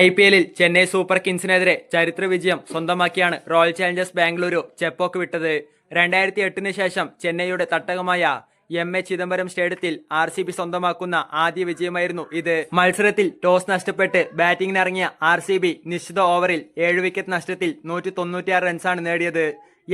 I P എല്ലിൽ Chennai super കിങ്സിനെതിരെ ചരിത്ര വിജയം സ്വന്തമാക്കിയാണ് റോയൽ ചാലഞ്ചേഴ്സ് ബാംഗ്ലൂരു ചെപ്പോക്ക് വിട്ടത്. രണ്ടായിരത്തി എട്ടിന് ശേഷം ചെന്നൈയുടെ തട്ടകമായ എം എ ചിദംബരം സ്റ്റേഡിയത്തിൽ ആർ സി ബി സ്വന്തമാക്കുന്ന ആദ്യ വിജയമായിരുന്നു ഇത്. മത്സരത്തിൽ ടോസ് നഷ്ടപ്പെട്ട് ബാറ്റിംഗിനിറങ്ങിയ ആർ സി ബി നിശ്ചിത ഓവറിൽ ഏഴ് വിക്കറ്റ് നഷ്ടത്തിൽ നൂറ്റി തൊണ്ണൂറ്റിയാറ് റൺസാണ് നേടിയത്.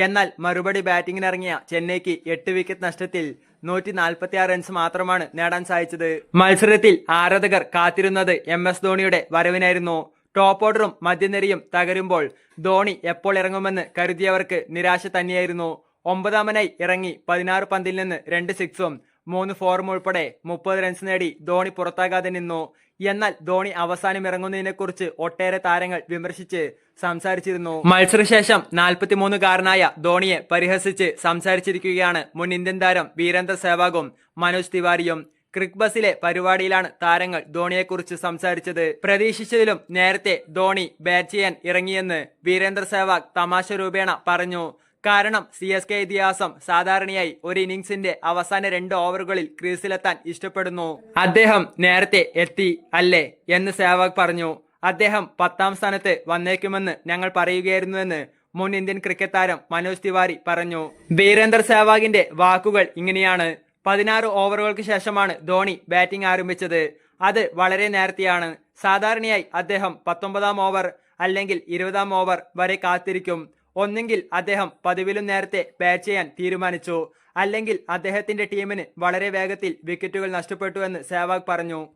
എന്നാൽ മറുപടി ബാറ്റിംഗിനിറങ്ങിയ ചെന്നൈക്ക് എട്ട് വിക്കറ്റ് നഷ്ടത്തിൽ നൂറ്റി നാൽപ്പത്തി ആറ് റൺസ് മാത്രമാണ് നേടാൻ സാധിച്ചത്. മത്സരത്തിൽ ആരാധകർ കാത്തിരുന്നത് എം എസ് ധോണിയുടെ വരവിനായിരുന്നു. ടോപ്പ് ഓർഡറും മധ്യനിരയും തകരുമ്പോൾ ധോണി എപ്പോൾ ഇറങ്ങുമെന്ന് കരുതിയവർക്ക് നിരാശ തന്നെയായിരുന്നു. ഒമ്പതാമനായി ഇറങ്ങി പതിനാറ് പന്തിൽ നിന്ന് രണ്ട് സിക്സും മൂന്ന് ഫോറും ഉൾപ്പെടെ മുപ്പത് റൺസ് നേടി ധോണി പുറത്താകാതെ നിന്നു. എന്നാൽ ധോണി അവസാനം ഇറങ്ങുന്നതിനെക്കുറിച്ച് ഒട്ടേറെ താരങ്ങൾ വിമർശിച്ച് സംസാരിച്ചിരുന്നു. മത്സരശേഷം നാൽപ്പത്തിമൂന്നുകാരനായ ധോണിയെ പരിഹസിച്ച് സംസാരിച്ചിരിക്കുകയാണ് മുൻ ഇന്ത്യൻ താരം വീരേന്ദ്ര സേവാഗും മനോജ് തിവാരിയും. ക്രിക് ബസിലെ പരിപാടിയിലാണ് താരങ്ങൾ ധോണിയെക്കുറിച്ച് സംസാരിച്ചത്. പ്രതീക്ഷിച്ചതിലും നേരത്തെ ധോണി ബാറ്റ് ചെയ്യാൻ ഇറങ്ങിയെന്ന് വീരേന്ദ്ര സേവാഗ് തമാശ രൂപേണ പറഞ്ഞു. കാരണം സി എസ് കെ ഇതിഹാസം സാധാരണയായി ഒരു ഇന്നിംഗ്സിന്റെ അവസാന രണ്ട് ഓവറുകളിൽ ക്രീസിലെത്താൻ ഇഷ്ടപ്പെടുന്നു. അദ്ദേഹം നേരത്തെ എത്തി അല്ലേ എന്ന് സേവാഗ് പറഞ്ഞു. അദ്ദേഹം പത്താം സ്ഥാനത്ത് വന്നേക്കുമെന്ന് ഞങ്ങൾ പറയുകയായിരുന്നുവെന്ന് മുൻ ഇന്ത്യൻ ക്രിക്കറ്റ് താരം മനോജ് തിവാരി പറഞ്ഞു. വീരേന്ദർ സേവാഗിന്റെ വാക്കുകൾ ഇങ്ങനെയാണ്. പതിനാറ് ഓവറുകൾക്ക് ശേഷമാണ് ധോണി ബാറ്റിംഗ് ആരംഭിച്ചത്. അത് വളരെ നേരത്തെയാണ്. സാധാരണയായി അദ്ദേഹം പത്തൊമ്പതാം ഓവർ അല്ലെങ്കിൽ ഇരുപതാം ഓവർ വരെ കാത്തിരിക്കും. ഒന്നെങ്കിൽ അദ്ദേഹം പതിവിലും നേരത്തെ ബാറ്റ് ചെയ്യാൻ തീരുമാനിച്ചു. അല്ലെങ്കിൽ അദ്ദേഹത്തിന്റെ ടീമിന് വളരെ വേഗത്തിൽ വിക്കറ്റുകൾ നഷ്ടപ്പെട്ടുവെന്ന് സേവാഗ് പറഞ്ഞു.